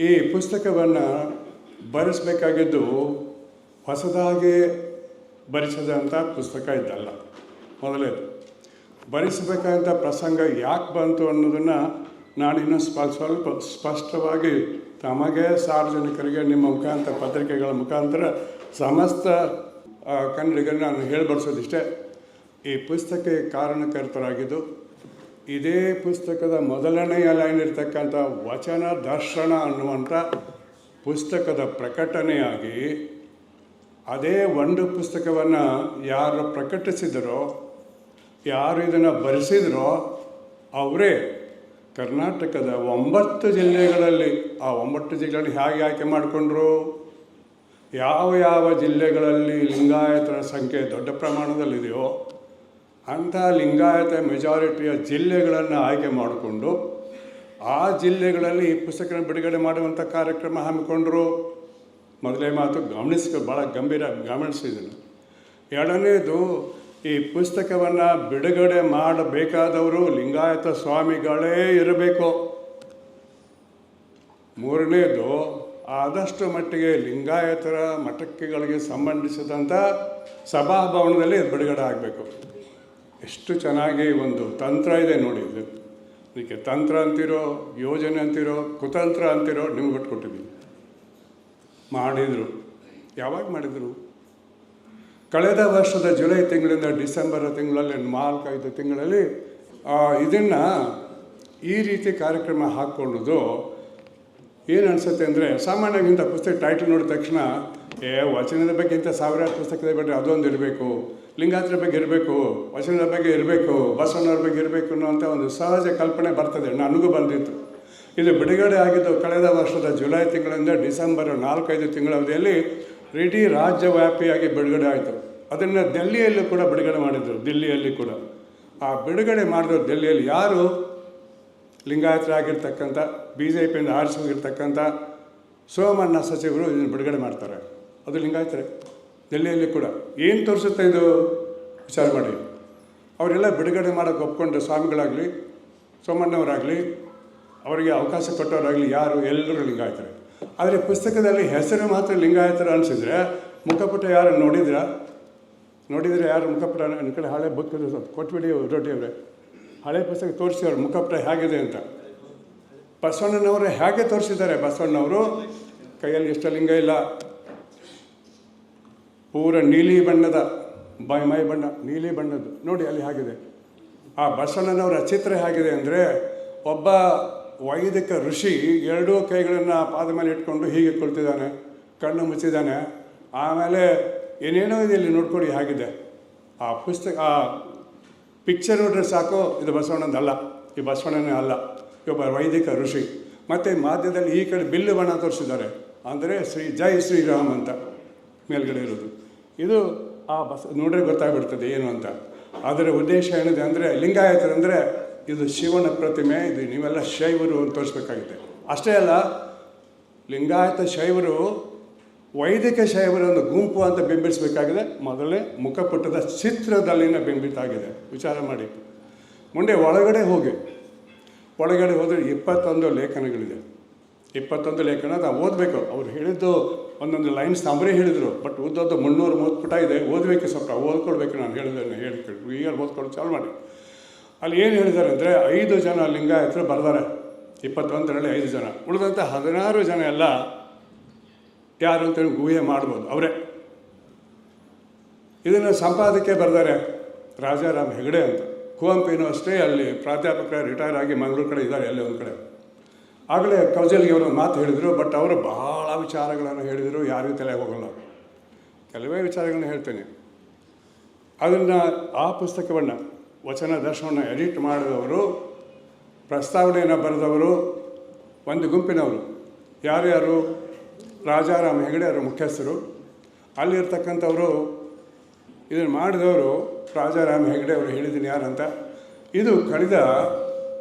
ಈ ಪುಸ್ತಕವನ್ನು ಬರೆಸಬೇಕಾಗಿದ್ದು ಹೊಸದಾಗಿ ಬರೆಸಿದಂಥ ಪುಸ್ತಕ ಇದ್ದಲ್ಲ ಮೊದಲೇ ಬರೆಸಬೇಕಾದಂಥ ಪ್ರಸಂಗ ಯಾಕೆ ಬಂತು ಅನ್ನೋದನ್ನು ನಾನಿನ್ನೂ ಸ್ಪ, ಸ್ವಲ್ಪ ಸ್ಪಷ್ಟವಾಗಿ ತಮಗೆ ಸಾರ್ವಜನಿಕರಿಗೆ, ನಿಮ್ಮ ಮುಖಾಂತರ ಪತ್ರಿಕೆಗಳ ಮುಖಾಂತರ ಸಮಸ್ತ ಕನ್ನಡಿಗರು ನಾನು ಹೇಳಿಬಡಿಸೋದಿಷ್ಟೇ ಈ ಪುಸ್ತಕಕ್ಕೆ ಕಾರಣಕರ್ತರಾಗಿದ್ದು ಇದೇ ಪುಸ್ತಕದ ಮೊದಲನೆಯ ಲೈನ್ ಇರ್ತಕ್ಕಂಥ ವಚನ ದರ್ಶನ ಅನ್ನುವಂಥ ಪುಸ್ತಕದ ಪ್ರಕಟಣೆಯಾಗಿ ಅದೇ ಒಂದು ಪುಸ್ತಕವನ್ನು ಯಾರು ಪ್ರಕಟಿಸಿದರೋ, ಯಾರು ಇದನ್ನು ಬರೆಸಿದರೋ ಅವರೇ ಕರ್ನಾಟಕದ ಒಂಬತ್ತು ಜಿಲ್ಲೆಗಳಲ್ಲಿ, ಆ ಒಂಬತ್ತು ಜಿಲ್ಲೆಗಳಲ್ಲಿ ಹೇಗೆ ಆಯ್ಕೆ ಮಾಡಿಕೊಂಡ್ರು? ಯಾವ ಯಾವ ಜಿಲ್ಲೆಗಳಲ್ಲಿ ಲಿಂಗಾಯತರ ಸಂಖ್ಯೆ ದೊಡ್ಡ ಪ್ರಮಾಣದಲ್ಲಿದೆಯೋ ಅಂಥ ಲಿಂಗಾಯತ ಮೆಜಾರಿಟಿಯ ಜಿಲ್ಲೆಗಳನ್ನು ಆಯ್ಕೆ ಮಾಡಿಕೊಂಡು ಆ ಜಿಲ್ಲೆಗಳಲ್ಲಿ ಈ ಪುಸ್ತಕನ ಬಿಡುಗಡೆ ಮಾಡುವಂಥ ಕಾರ್ಯಕ್ರಮ ಹಮ್ಮಿಕೊಂಡರು. ಮೊದಲೇ ಮಾತು ಗಮನಿಸ್ಕೊ ಭಾಳ ಗಂಭೀರ ಗಮನಿಸಿದ್ದೀನಿ. ಎರಡನೇದು, ಈ ಪುಸ್ತಕವನ್ನು ಬಿಡುಗಡೆ ಮಾಡಬೇಕಾದವರು ಲಿಂಗಾಯತ ಸ್ವಾಮಿಗಳೇ ಇರಬೇಕು. ಮೂರನೇದು, ಆದಷ್ಟು ಮಟ್ಟಿಗೆ ಲಿಂಗಾಯತರ ಮಠಕ್ಕೆಗಳಿಗೆ ಸಂಬಂಧಿಸಿದಂಥ ಸಭಾಭವನದಲ್ಲಿ ಬಿಡುಗಡೆ ಆಗಬೇಕು. ಎಷ್ಟು ಚೆನ್ನಾಗಿ ಒಂದು ತಂತ್ರ ಇದೆ ನೋಡಿ. ಇದು ಇದಕ್ಕೆ ತಂತ್ರ ಅಂತಿರೋ, ಯೋಜನೆ ಅಂತಿರೋ, ಕುತಂತ್ರ ಅಂತಿರೋ ನಿಮ್ಗೆ ಕೊಟ್ಕೊಟ್ಟಿದ್ದೀನಿ ಮಾಡಿದರು. ಯಾವಾಗ ಮಾಡಿದರು? ಕಳೆದ ವರ್ಷದ ಜುಲೈ ತಿಂಗಳಿಂದ ಡಿಸೆಂಬರ್ ತಿಂಗಳಲ್ಲಿ, ನಾಲ್ಕೈದು ತಿಂಗಳಲ್ಲಿ ಇದನ್ನು ಈ ರೀತಿ ಕಾರ್ಯಕ್ರಮ ಹಾಕ್ಕೊಳ್ಳೋದು ಏನು ಅನಿಸುತ್ತೆ ಅಂದರೆ ಸಾಮಾನ್ಯವಾಗಿ ಇಂಥ ಪುಸ್ತಕ ಟೈಟಲ್ ನೋಡಿದ ತಕ್ಷಣ ಏ, ವಚನದ ಬಗ್ಗೆ ಇಂಥ ಸಾವಿರಾರು ಪುಸ್ತಕದ ಬಿಟ್ಟರೆ ಅದೊಂದು ಇರಬೇಕು. ಲಿಂಗಾಯತರ ಬಗ್ಗೆ ಇರಬೇಕು, ವಚನದ ಬಗ್ಗೆ ಇರಬೇಕು ಬಸವನವ್ರ ಬಗ್ಗೆ ಇರಬೇಕು ಅನ್ನೋಂಥ ಒಂದು ಸಹಜ ಕಲ್ಪನೆ ಬರ್ತದೆ ನನಗೂ ಬಂದಿತ್ತು. ಇದು ಬಿಡುಗಡೆ ಆಗಿದ್ದು ಕಳೆದ ವರ್ಷದ ಜುಲೈ ತಿಂಗಳಿಂದ ಡಿಸೆಂಬರ್ ನಾಲ್ಕೈದು ತಿಂಗಳ ಅವಧಿಯಲ್ಲಿ ಇಡೀ ರಾಜ್ಯವ್ಯಾಪಿಯಾಗಿ ಬಿಡುಗಡೆ ಆಯಿತು. ಅದನ್ನು ದೆಲ್ಲಿಯಲ್ಲೂ ಕೂಡ ಬಿಡುಗಡೆ ಮಾಡಿದರು, ದಿಲ್ಲಿಯಲ್ಲಿ ಕೂಡ. ಆ ಬಿಡುಗಡೆ ಮಾಡಿದ್ರು ದೆಲ್ಲಿಯಲ್ಲಿ ಯಾರು? ಲಿಂಗಾಯತರಾಗಿರ್ತಕ್ಕಂಥ ಬಿ ಜೆ ಪಿಯಿಂದ ಆರಿಸೋಗಿರ್ತಕ್ಕಂಥ ಸೋಮಣ್ಣ ಸಚಿವರು ಇದನ್ನು ಬಿಡುಗಡೆ ಮಾಡ್ತಾರೆ. ಅದು ಲಿಂಗಾಯತರೇ ದೆಲ್ಲಿಯಲ್ಲಿ ಕೂಡ ಏನು ತೋರಿಸುತ್ತೆ ಇದು? ವಿಚಾರ ಮಾಡಿ. ಅವರೆಲ್ಲ ಬಿಡುಗಡೆ ಮಾಡೋಕ್ಕೆ ಒಪ್ಕೊಂಡ್ರೆ ಸ್ವಾಮಿಗಳಾಗಲಿ, ಸೋಮಣ್ಣವರಾಗಲಿ, ಅವರಿಗೆ ಅವಕಾಶ ಕೊಟ್ಟವರಾಗಲಿ ಯಾರು? ಎಲ್ಲರೂ ಲಿಂಗಾಯ್ತಾರೆ ಆದರೆ ಪುಸ್ತಕದಲ್ಲಿ ಹೆಸರು ಮಾತ್ರ ಲಿಂಗಾಯತರ ಅನಿಸಿದ್ರೆ ಮುಖಪುಟ ಯಾರು ನೋಡಿದ್ರ? ನೋಡಿದರೆ ಯಾರು ಮುಖಪುಟ? ನನ್ನ ಕಡೆ ಹಳೆ ಬುಕ್ ಕೊಟ್ಬಿಡಿ ರೋಟಿ ಅವರೇ. ಹಳೆ ಪುಸ್ತಕ ತೋರಿಸಿ ಅವ್ರ ಮುಖಪುಟ ಹೇಗಿದೆ ಅಂತ. ಬಸವಣ್ಣನವರು ಹೇಗೆ ತೋರಿಸಿದ್ದಾರೆ? ಬಸವಣ್ಣವರು ಕೈಯಲ್ಲಿ ಇಷ್ಟ ಲಿಂಗ ಇಲ್ಲ. ಪೂರ ನೀಲಿ ಬಣ್ಣದ ಬೈ ಮೈ ಬಣ್ಣ, ನೀಲಿ ಬಣ್ಣದ್ದು. ನೋಡಿ ಅಲ್ಲಿ ಹಾಗಿದೆ. ಆ ಬಸವಣ್ಣನವರ ಚಿತ್ರ ಹೇಗಿದೆ ಅಂದರೆ ಒಬ್ಬ ವೈದಿಕ ಋಷಿ ಎರಡೂ ಕೈಗಳನ್ನು ಪಾದ ಮೇಲೆ ಇಟ್ಕೊಂಡು ಹೀಗೆ ಕುಳಿತಿದ್ದಾನೆ, ಕಣ್ಣು ಮುಚ್ಚಿದ್ದಾನೆ. ಆಮೇಲೆ ಏನೇನೋ ಇದೆ ಇಲ್ಲಿ ನೋಡ್ಕೊಳ್ಳಿ ಹೇಗಿದೆ. ಆ ಪುಸ್ತಕ, ಆ ಪಿಕ್ಚರ್ ನೋಡ್ರೆ ಸಾಕು, ಇದು ಬಸವಣ್ಣಂದಲ್ಲ ಈ ಬಸವಣ್ಣನೇ ಅಲ್ಲ ಒಬ್ಬ ವೈದಿಕ ಋಷಿ. ಮತ್ತು ಮಾಧ್ಯದಲ್ಲಿ ಈ ಕಡೆ ಬಿಲ್ಲು ಬಣ್ಣ ತೋರಿಸಿದ್ದಾರೆ. ಅಂದರೆ ಶ್ರೀ, ಜೈ ಶ್ರೀರಾಮ್ ಅಂತ ಮೇಲ್ಗಡೆ ಇರೋದು. ಇದು ಆ ಬಸ್ ನೋಡ್ರೆ ಗೊತ್ತಾಗ್ಬಿಡ್ತದೆ ಏನು ಅಂತ. ಅದರ ಉದ್ದೇಶ ಏನಿದೆ ಅಂದರೆ ಲಿಂಗಾಯತರಂದರೆ ಇದು ಶಿವನ ಪ್ರತಿಮೆ, ಇದು ನೀವೆಲ್ಲ ಶೈವರು ಅಂತ ತೋರಿಸ್ಬೇಕಾಗಿದೆ. ಅಷ್ಟೇ ಅಲ್ಲ, ಲಿಂಗಾಯತ ಶೈವರು ವೈದಿಕ ಶೈವರ ಒಂದು ಗುಂಪು ಅಂತ ಬಿಂಬಿಸಬೇಕಾಗಿದೆ ಮೊದಲೇ ಮುಖಪುಟದ ಚಿತ್ರದಲ್ಲಿನ ಬಿಂಬಿತ ಆಗಿದೆ ವಿಚಾರ ಮಾಡಿ. ಮುಂದೆ ಒಳಗಡೆ ಹೋಗಿ. ಒಳಗಡೆ ಹೋದರೆ ಇಪ್ಪತ್ತೊಂದು ಲೇಖನಗಳಿದೆ. ಇಪ್ಪತ್ತೊಂದು ಲೇಖನ ನಾವು ಓದಬೇಕು. ಅವ್ರು ಹೇಳಿದ್ದು ಒಂದೊಂದು ಲೈನ್ಸ್ ಅವರೇ ಹೇಳಿದರು. ಬಟ್ ಓದೋದು ಮುನ್ನೂರು ಮೂವತ್ತು ಪುಟ ಇದೆ. ಓದಬೇಕು ಸ್ವಲ್ಪ, ಓದ್ಕೊಳ್ಬೇಕು ನಾನು ಹೇಳಿದ್ದನ್ನು ಹೇಳ್ಕೊಂಡು ಈಗ ಓದ್ಕೊಂಡು ಚಾಲು ಮಾಡಿ. ಅಲ್ಲಿ ಏನು ಹೇಳಿದ್ದಾರೆ ಅಂದರೆ ಐದು ಜನ ಲಿಂಗಾಯತರು ಬರ್ತಾರೆ ಇಪ್ಪತ್ತೊಂದರಲ್ಲಿ ಐದು ಜನ. ಉಳಿದಂಥ ಹದಿನಾರು ಜನ ಎಲ್ಲ ಯಾರು ಅಂತೇಳಿ ಗುಹೆ ಮಾಡ್ಬೋದು. ಅವರೇ. ಇದನ್ನು ಸಂಪಾದಕ್ಕೆ ಬರ್ತಾರೆ ರಾಜಾರಾಮ್ ಹೆಗಡೆ ಅಂತ. ಕುವೆಂಪು ಅಷ್ಟೇ ಅಲ್ಲಿ ಪ್ರಾಧ್ಯಾಪಕ ರಿಟೈರ್ ಆಗಿ ಮಂಗಳೂರು ಕಡೆ ಇದ್ದಾರೆ ಅಲ್ಲಿ ಒಂದು ಕಡೆ. ಆಗಲೇ ಕೌಜಲ್ಗೆ ಅವರು ಮಾತು ಹೇಳಿದರು ಬಟ್ ಅವರು ಭಾಳ ವಿಚಾರಗಳನ್ನು ಹೇಳಿದರು, ಯಾರಿಗೂ ತಲೆ ಹೋಗಲ್ಲ. ಕೆಲವೇ ವಿಚಾರಗಳನ್ನ ಹೇಳ್ತೇನೆ. ಅದನ್ನು ಆ ಪುಸ್ತಕವನ್ನು, ವಚನ, ದರ್ಶನವನ್ನು ಎಡಿಟ್ ಮಾಡಿದವರು, ಪ್ರಸ್ತಾವನೆಯನ್ನು ಬರೆದವರು, ಒಂದು ಗುಂಪಿನವರು. ಯಾರ್ಯಾರು ರಾಜಾರಾಮ್ ಹೆಗಡೆ ಅವರು ಮುಖ್ಯಸ್ಥರು. ಅಲ್ಲಿರ್ತಕ್ಕಂಥವರು, ಇದನ್ನು ಮಾಡಿದವರು ರಾಜಾರಾಮ್ ಹೆಗಡೆ ಅವರು ಹೇಳಿದ್ದೀನಿ ಯಾರಂತ ಇದು ಕಳೆದ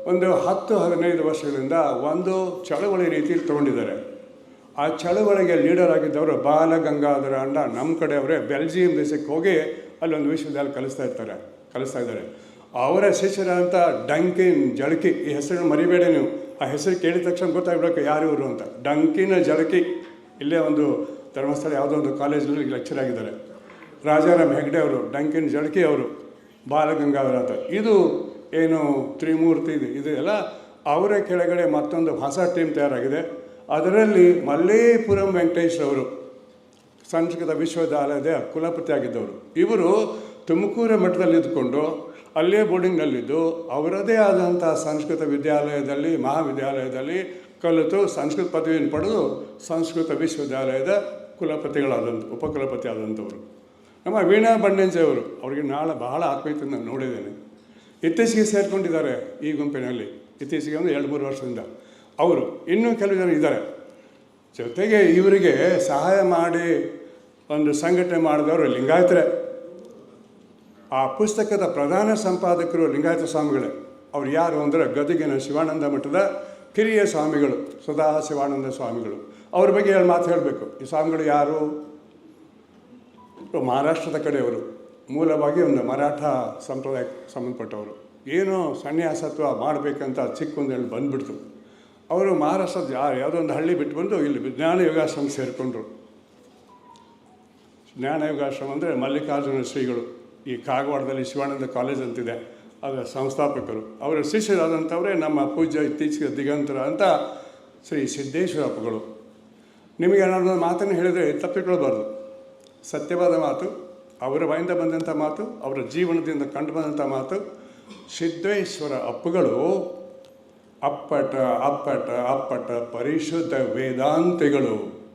ಒಂದು ಹತ್ತು ಹದಿನೈದು ವರ್ಷಗಳಿಂದ ಒಂದು ಚಳವಳಿ ರೀತಿಯಲ್ಲಿ ತೊಗೊಂಡಿದ್ದಾರೆ. ಆ ಚಳವಳಿಗೆ ಲೀಡರ್ ಆಗಿದ್ದವರು ಬಾಲಗಂಗಾಧರ ಅಂಡ ನಮ್ಮ ಕಡೆಯವರೇ ಬೆಲ್ಜಿಯಂ ದೇಶಕ್ಕೆ ಹೋಗಿ ಅಲ್ಲೊಂದು ವಿಶ್ವವಿದ್ಯಾಲಯ ಕಲಿಸ್ತಾ ಇರ್ತಾರೆ, ಕಲಿಸ್ತಾ ಇದ್ದಾರೆ. ಅವರ ಶಿಷ್ಯರಾದಂಥ ಡಂಕಿನ್ ಜಳಕಿ, ಈ ಹೆಸರನ್ನು ಮರಿಬೇಡಿ ನೀವು. ಆ ಹೆಸರು ಕೇಳಿದ ತಕ್ಷಣ ಗೊತ್ತಾಗ್ಬೇಕು ಯಾರು ಇವರು ಅಂತ. ಡಂಕಿನ ಜಳಕಿ, ಇಲ್ಲೇ ಒಂದು ಧರ್ಮಸ್ಥಳ ಯಾವುದೋ ಒಂದು ಕಾಲೇಜಲ್ಲಿ ಲೆಕ್ಚರ್ ಆಗಿದ್ದಾರೆ. ರಾಜಾರಾಮ್ ಹೆಗ್ಡೆ ಅವರು, ಡಂಕಿನ್ ಜಳಕಿ ಅವರು, ಬಾಲಗಂಗಾಧರ ಅಂತ. ಇದು ಏನು ತ್ರಿಮೂರ್ತಿ ಇದೆ. ಇದು ಇದೆಲ್ಲ ಅವರ ಕೆಳಗಡೆ ಮತ್ತೊಂದು ಹೊಸ ಟೀಮ್ ತಯಾರಾಗಿದೆ. ಅದರಲ್ಲಿ ಮಲ್ಲೇಪುರಂ ವೆಂಕಟೇಶ್ ಅವರು ಸಂಸ್ಕೃತ ವಿಶ್ವವಿದ್ಯಾಲಯದ ಕುಲಪತಿ ಆಗಿದ್ದವರು. ಇವರು ತುಮಕೂರು ಮಠದಲ್ಲಿ ಇದ್ದುಕೊಂಡು ಅಲ್ಲೇ ಬೋರ್ಡಿಂಗ್ನಲ್ಲಿದ್ದು ಅವರದೇ ಆದಂಥ ಸಂಸ್ಕೃತ ವಿದ್ಯಾಲಯದಲ್ಲಿ, ಮಹಾವಿದ್ಯಾಲಯದಲ್ಲಿ ಕಲಿತು ಸಂಸ್ಕೃತ ಪದವಿಯನ್ನು ಪಡೆದು ಸಂಸ್ಕೃತ ವಿಶ್ವವಿದ್ಯಾಲಯದ ಕುಲಪತಿಗಳಾದಂಥ ಉಪಕುಲಪತಿ ಆದಂಥವರು ನಮ್ಮ ವೀಣಾ ಬಂಡೆಂಜೆ ಅವರು, ಅವರಿಗೆ ನಾಳೆ ಬಹಳ ಆತ್ಮೀಯತೆಯನ್ನು ನೋಡಿದ್ದೇನೆ. ಇತ್ತೀಚೆಗೆ ಸೇರಿಕೊಂಡಿದ್ದಾರೆ ಈ ಗುಂಪಿನಲ್ಲಿ. ಇತ್ತೀಚೆಗೆ ಒಂದು ಎರಡು ಮೂರು ವರ್ಷದಿಂದ. ಅವರು ಇನ್ನೂ ಕೆಲವು ಜನ ಇದ್ದಾರೆ. ಜೊತೆಗೆ ಇವರಿಗೆ ಸಹಾಯ ಮಾಡಿ ಒಂದು ಸಂಘಟನೆ ಮಾಡಿದವರು ಲಿಂಗಾಯತರೆ. ಆ ಪುಸ್ತಕದ ಪ್ರಧಾನ ಸಂಪಾದಕರು ಲಿಂಗಾಯತ ಸ್ವಾಮಿಗಳೇ. ಅವ್ರು ಯಾರು ಅಂದರೆ ಗದಗಿನ ಶಿವಾನಂದ ಮಠದ ಕಿರಿಯ ಸ್ವಾಮಿಗಳು, ಸದಾ ಶಿವಾನಂದ ಸ್ವಾಮಿಗಳು. ಅವ್ರ ಬಗ್ಗೆ ಹೇಳಿ ಮಾತು ಹೇಳಬೇಕು. ಈ ಸ್ವಾಮಿಗಳು ಯಾರು? ಮಹಾರಾಷ್ಟ್ರದ ಕಡೆಯವರು. ಮೂಲವಾಗಿ ಒಂದು ಮರಾಠ ಸಂಪ್ರದಾಯಕ್ಕೆ ಸಂಬಂಧಪಟ್ಟವರು. ಏನೋ ಸನ್ಯಾಸತ್ವ ಮಾಡಬೇಕಂತ ಚಿಕ್ಕೊಂದೇಳಿ ಬಂದ್ಬಿಡ್ತು. ಅವರು ಮಹಾರಾಷ್ಟ್ರದ ಯಾವುದೋ ಒಂದು ಹಳ್ಳಿ ಬಿಟ್ಟು ಬಂದು ಇಲ್ಲಿ ವಿಜ್ಞಾನ ಯೋಗಾಶ್ರಮ ಸೇರಿಕೊಂಡ್ರು. ಜ್ಞಾನ ಯೋಗಾಶ್ರಮ ಅಂದರೆ ಮಲ್ಲಿಕಾರ್ಜುನ ಶ್ರೀಗಳು. ಈ ಕಾಗವಾಡದಲ್ಲಿ ಶಿವಾನಂದ ಕಾಲೇಜ್ ಅಂತಿದೆ. ಅದರ ಸಂಸ್ಥಾಪಕರು. ಅವರ ಶಿಷ್ಯರಾದಂಥವರೇ ನಮ್ಮ ಪೂಜ್ಯ ಇತ್ತೀಚೆಗೆ ದಿಗಂತರ ಅಂತ ಶ್ರೀ ಸಿದ್ದೇಶ್ವರಪ್ಪಗಳು. ನಿಮಗೆ ನಾನು ಮಾತನ್ನು ಹೇಳಿದರೆ ತಪ್ಪಿಕೊಳ್ಳಬಾರ್ದು ಸತ್ಯವಾದ ಮಾತು. ಅವರ ಬಾಯಿಂದ ಬಂದಂಥ ಮಾತು, ಅವರ ಜೀವನದಿಂದ ಕಂಡು ಬಂದಂಥ ಮಾತು, ಸಿದ್ದೇಶ್ವರ ಅಪ್ಪುಗಳು, ಅಪ್ಪಟ ಅಪ್ಪಟ ಅಪ್ಪಟ ಪರಿಶುದ್ಧ ವೇದಾಂತಿಗಳು.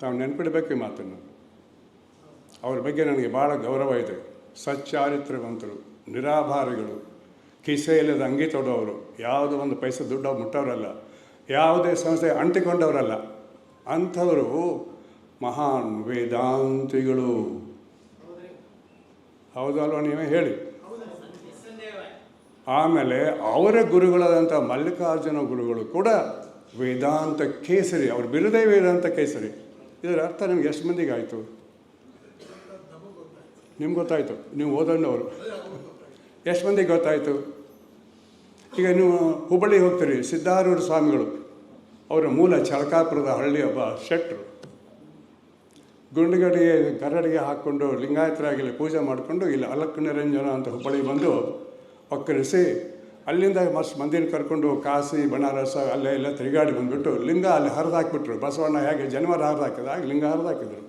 ತಾವು ನೆನ್ಪಿಡಬೇಕು ಈ ಮಾತನ್ನು. ಅವ್ರ ಬಗ್ಗೆ ನನಗೆ ಭಾಳ ಗೌರವ ಇದೆ. ಸಚ್ಚಾರಿತ್ರವಂತರು ನಿರಾಭಾರಿಗಳು. ಕಿಸೆಯಿಲ್ಲದ ಅಂಗಿ ತೊಡೋರು. ಯಾವುದೋ ಒಂದು ಪೈಸೆ ದುಡ್ಡು ಮುಟ್ಟೋರಲ್ಲ. ಯಾವುದೇ ಸಂಸ್ಥೆ ಅಂಟಿಕೊಂಡವರಲ್ಲ. ಅಂಥವರು ಮಹಾನ್ ವೇದಾಂತಿಗಳು. ಹೌದಲ್ವ ನೀವೇ? ಹೇಳಿ. ಆಮೇಲೆ ಅವರ ಗುರುಗಳಾದಂಥ ಮಲ್ಲಿಕಾರ್ಜುನ ಗುರುಗಳು ಕೂಡ ವೇದಾಂತ ಕೇಸರಿ ಅವ್ರ ಬಿರುದೇ ವೇದಾಂತ ಕೇಸರಿ. ಇದರ ಅರ್ಥ ನಿಮ್ಗೆ ಎಷ್ಟು ಮಂದಿಗೆ ಆಯಿತು? ನಿಮ್ಗೆ ಗೊತ್ತಾಯಿತು. ನೀವು ಓದೋಣವರು ಎಷ್ಟು ಮಂದಿಗೆ ಗೊತ್ತಾಯಿತು? ಈಗ ನೀವು ಹುಬ್ಬಳ್ಳಿಗೆ ಹೋಗ್ತೀರಿ ಸಿದ್ಧಾರೂಢ ಸ್ವಾಮಿಗಳು. ಅವರ ಮೂಲ ಚಳಕಾಪುರದ ಹಳ್ಳಿ ಒಬ್ಬ ಶೆಟ್ರು. ಗುಂಡುಗಡಿಗೆ, ಕರಡಿಗೆ ಹಾಕ್ಕೊಂಡು ಲಿಂಗಾಯತರಾಗಿಲ್ಲ, ಪೂಜೆ ಮಾಡಿಕೊಂಡು ಇಲ್ಲಿ ಅಲಕ್ ನಿರಂಜನ ಅಂತ ಹುಬ್ಬಳ್ಳಿ ಬಂದು ಒಕ್ಕರಿಸಿ ಅಲ್ಲಿಂದ ಮಸ್ತ್ ಮಂದಿನ ಕರ್ಕೊಂಡು ಕಾಸಿ ಬನಾರಸ ಅಲ್ಲೇ ಎಲ್ಲ ತಿರುಗಾಡಿ ಬಂದುಬಿಟ್ಟು ಲಿಂಗ ಅಲ್ಲಿ ಹರಿದಾಕ್ಬಿಟ್ರು ಬಸವಣ್ಣ ಹೇಗೆ ಜನವರ ಹರಿದಾಕಿದ ಹಾಗೆ ಲಿಂಗ ಹರಿದು ಹಾಕಿದ್ರು.